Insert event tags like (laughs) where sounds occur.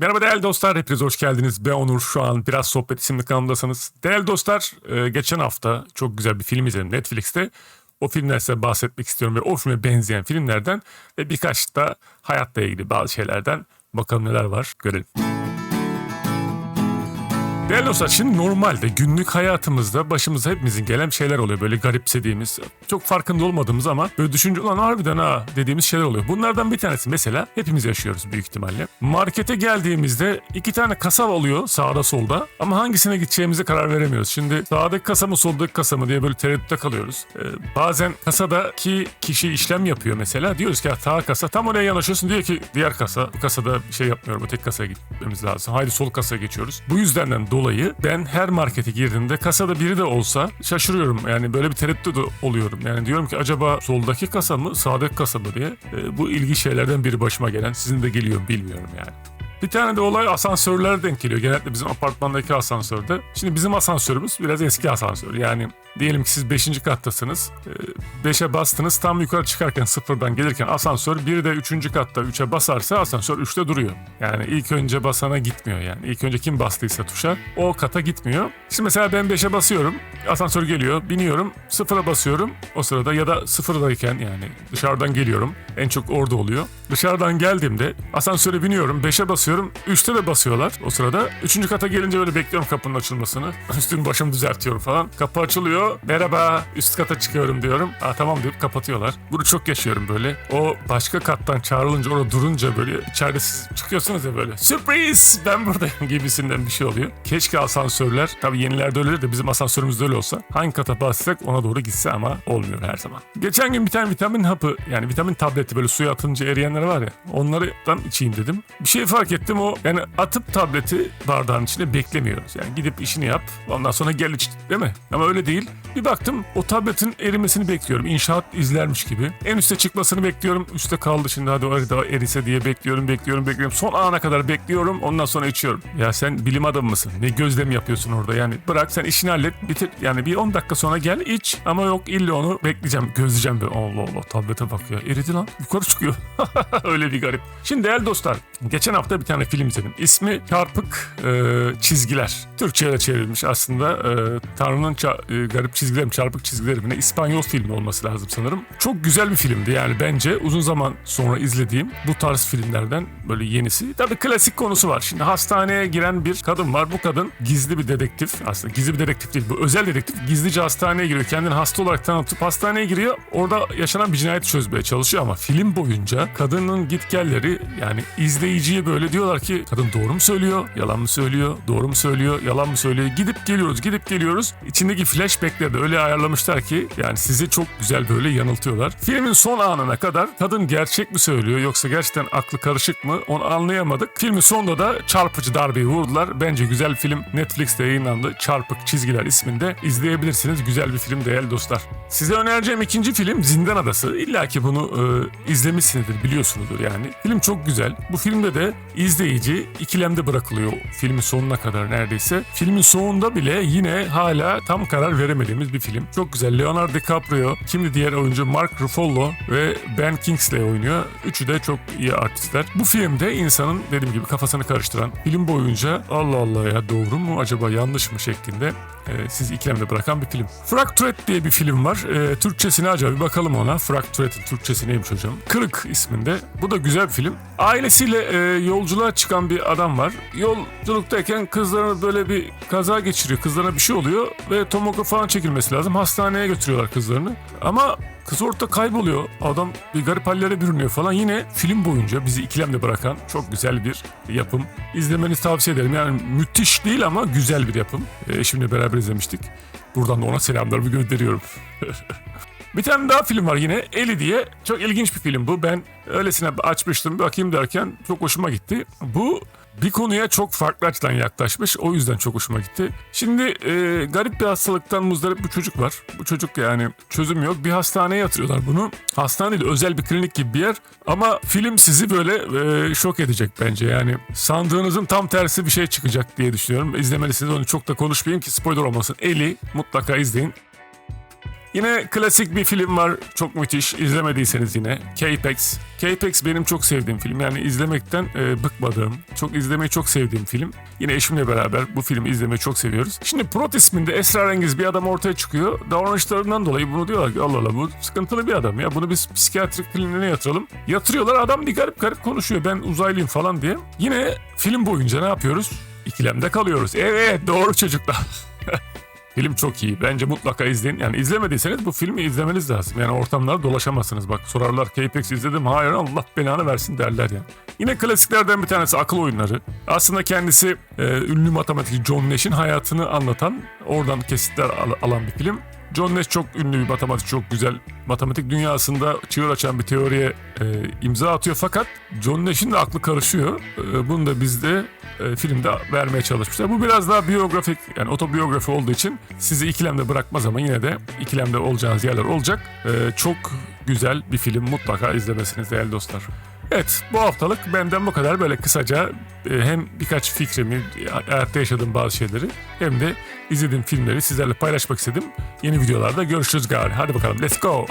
Merhaba değerli dostlar, hepiniz hoş geldiniz. Ben Onur, şu an Biraz Sohbet isimli kanalımdasınız. Değerli dostlar, e, geçen hafta çok güzel bir film izledim Netflix'te. O filmden size bahsetmek istiyorum ve o filme benzeyen filmlerden ve birkaç da hayatla ilgili bazı şeylerden bakalım neler var görelim. Değerli dostlar şimdi normalde günlük hayatımızda başımıza hepimizin gelen şeyler oluyor. Böyle garipsediğimiz, çok farkında olmadığımız ama böyle düşünce ulan harbiden ha dediğimiz şeyler oluyor. Bunlardan bir tanesi mesela hepimiz yaşıyoruz büyük ihtimalle. Markete geldiğimizde iki tane kasa oluyor sağda solda ama hangisine gideceğimize karar veremiyoruz. Şimdi sağdaki kasa mı soldaki kasa mı diye böyle tereddütte kalıyoruz. Ee, bazen kasadaki kişi işlem yapıyor mesela. Diyoruz ki sağ kasa tam oraya yanaşıyorsun diyor ki diğer kasa bu kasada şey yapmıyorum öteki kasaya gitmemiz lazım. Haydi sol kasaya geçiyoruz. Bu yüzdenden dolayı ben her markete girdiğimde kasada biri de olsa şaşırıyorum. Yani böyle bir tereddüt oluyorum. Yani diyorum ki acaba soldaki kasa mı sağdaki kasa mı diye. Ee, bu ilginç şeylerden biri başıma gelen. Sizin de geliyor bilmiyorum yani. Bir tane de olay asansörlere denk geliyor. Genellikle bizim apartmandaki asansörde. Şimdi bizim asansörümüz biraz eski asansör. Yani diyelim ki siz 5. kattasınız. 5'e bastınız tam yukarı çıkarken sıfırdan gelirken asansör biri de 3. katta 3'e basarsa asansör 3'te duruyor. Yani ilk önce basana gitmiyor yani. İlk önce kim bastıysa tuşa o kata gitmiyor. Şimdi mesela ben 5'e basıyorum. Asansör geliyor. Biniyorum. Sıfıra basıyorum. O sırada ya da sıfırdayken yani dışarıdan geliyorum. En çok orada oluyor. Dışarıdan geldiğimde asansöre biniyorum. 5'e basıyorum. 3'te de basıyorlar o sırada. 3. kata gelince böyle bekliyorum kapının açılmasını. (laughs) Üstümü başımı düzeltiyorum falan. Kapı açılıyor. Merhaba üst kata çıkıyorum diyorum. Aa tamam deyip kapatıyorlar. Bunu çok yaşıyorum böyle. O başka kattan çağrılınca orada durunca böyle içeride siz çıkıyorsunuz ya böyle. Sürpriz ben buradayım (laughs) gibisinden bir şey oluyor. Keşke asansörler tabii yenilerde öyle de bizim asansörümüzde öyle olsa. Hangi kata bassak ona doğru gitse ama olmuyor her zaman. Geçen gün bir tane vitamin hapı yani vitamin tableti böyle suya atınca eriyenler var ya onlardan içeyim dedim. Bir şey fark ettim o yani atıp tableti bardağın içinde beklemiyoruz. Yani gidip işini yap ondan sonra gel iç değil mi? Ama öyle değil. Bir baktım o tabletin erimesini bekliyorum. İnşaat izlermiş gibi. En üste çıkmasını bekliyorum. Üste kaldı şimdi hadi o daha erise diye bekliyorum bekliyorum bekliyorum. Son ana kadar bekliyorum ondan sonra içiyorum. Ya sen bilim adamı mısın? Ne gözlem yapıyorsun orada yani? Bırak sen işini hallet bitir. Yani bir 10 dakika sonra gel iç ama yok illa onu bekleyeceğim. Gözleyeceğim böyle. Allah Allah tablete bak ya. Eridi lan. Yukarı çıkıyor. (laughs) (laughs) Öyle bir garip. Şimdi değerli dostlar geçen hafta bir tane film izledim. İsmi Çarpık e, Çizgiler. Türkçe'ye çevrilmiş aslında. E, Tanrı'nın ça- e, garip çizgileri çarpık çizgileri mi? İspanyol filmi olması lazım sanırım. Çok güzel bir filmdi yani bence uzun zaman sonra izlediğim bu tarz filmlerden böyle yenisi. Tabii klasik konusu var. Şimdi hastaneye giren bir kadın var. Bu kadın gizli bir dedektif. Aslında gizli bir dedektif değil. Bu özel dedektif. Gizlice hastaneye giriyor. Kendini hasta olarak tanıtıp hastaneye giriyor. Orada yaşanan bir cinayeti çözmeye çalışıyor ama film boyunca kadının gitgelleri yani izleyiciye böyle diyorlar ki kadın doğru mu söylüyor, yalan mı söylüyor, doğru mu söylüyor, yalan mı söylüyor. Gidip geliyoruz, gidip geliyoruz. İçindeki flashbackleri de öyle ayarlamışlar ki yani sizi çok güzel böyle yanıltıyorlar. Filmin son anına kadar kadın gerçek mi söylüyor yoksa gerçekten aklı karışık mı onu anlayamadık. Filmin sonunda da çarpıcı darbeyi vurdular. Bence güzel film Netflix'te yayınlandı. Çarpık Çizgiler isminde izleyebilirsiniz. Güzel bir film değerli dostlar. Size önereceğim ikinci film Zindan Adası. İlla ki bunu e, izlemişsinizdir, biliyorsunuzdur yani. Film çok güzel. Bu filmde de izleyici ikilemde bırakılıyor filmin sonuna kadar neredeyse. Filmin sonunda bile yine hala tam karar veremediğimiz bir film. Çok güzel. Leonardo DiCaprio, kimdi diğer oyuncu Mark Ruffalo ve Ben Kingsley oynuyor. Üçü de çok iyi artistler. Bu filmde insanın dediğim gibi kafasını karıştıran film boyunca Allah Allah ya doğru mu acaba yanlış mı şeklinde e, sizi ikilemde bırakan bir film. Fractured diye bir film var. E, Türkçesine acaba bir bakalım ona. Fractured'in Türkçesi neymiş hocam? Kırık isminde. Bu da güzel bir film. Ailesiyle e, yolculuğa çıkan bir adam var. Yolculuktayken kızlarına böyle bir kaza geçiriyor. Kızlarına bir şey oluyor ve tomograf falan çekilmesi lazım. Hastaneye götürüyorlar kızlarını. Ama Kız ortada kayboluyor. Adam bir garip hallere bürünüyor falan. Yine film boyunca bizi ikilemde bırakan çok güzel bir yapım. İzlemenizi tavsiye ederim. Yani müthiş değil ama güzel bir yapım. E, eşimle beraber izlemiştik. Buradan da ona selamlarımı gönderiyorum. (laughs) Bir tane daha film var yine Eli diye. Çok ilginç bir film bu. Ben öylesine açmıştım bakayım derken çok hoşuma gitti. Bu bir konuya çok farklı açıdan yaklaşmış. O yüzden çok hoşuma gitti. Şimdi e, garip bir hastalıktan muzdarip bir çocuk var. Bu çocuk yani çözüm yok. Bir hastaneye yatırıyorlar bunu. Hastane değil özel bir klinik gibi bir yer. Ama film sizi böyle e, şok edecek bence. Yani sandığınızın tam tersi bir şey çıkacak diye düşünüyorum. İzlemelisiniz onu çok da konuşmayayım ki spoiler olmasın. Eli mutlaka izleyin. Yine klasik bir film var. Çok müthiş. İzlemediyseniz yine. K-Pax. K-Pax benim çok sevdiğim film. Yani izlemekten e, bıkmadığım, çok izlemeyi çok sevdiğim film. Yine eşimle beraber bu filmi izlemeyi çok seviyoruz. Şimdi Prot isminde esrarengiz bir adam ortaya çıkıyor. Davranışlarından dolayı bunu diyorlar ki Allah Allah bu sıkıntılı bir adam ya. Bunu biz psikiyatrik kliniğine yatıralım. Yatırıyorlar adam bir garip garip konuşuyor. Ben uzaylıyım falan diye. Yine film boyunca ne yapıyoruz? İkilemde kalıyoruz. Evet doğru çocuklar. (laughs) Film çok iyi. Bence mutlaka izleyin. Yani izlemediyseniz bu filmi izlemeniz lazım. Yani ortamlarda dolaşamazsınız. Bak sorarlar K-Pax izledim. Hayır Allah belanı versin derler yani. Yine klasiklerden bir tanesi akıl oyunları. Aslında kendisi e, ünlü matematikçi John Nash'in hayatını anlatan, oradan kesitler al- alan bir film. John Nash çok ünlü bir matematik, çok güzel matematik dünyasında çığır açan bir teoriye e, imza atıyor. Fakat John Nash'in de aklı karışıyor. E, bunu da bizde e, filmde vermeye çalışmışlar. Bu biraz daha biyografik yani otobiyografi olduğu için sizi ikilemde bırakmaz ama yine de ikilemde olacağınız yerler olacak. E, çok güzel bir film mutlaka izlemesiniz değerli dostlar. Evet bu haftalık benden bu kadar böyle kısaca e, hem birkaç fikrimi, hayatta yaşadığım bazı şeyleri hem de izlediğim filmleri sizlerle paylaşmak istedim. Yeni videolarda görüşürüz gari. Hadi bakalım let's go.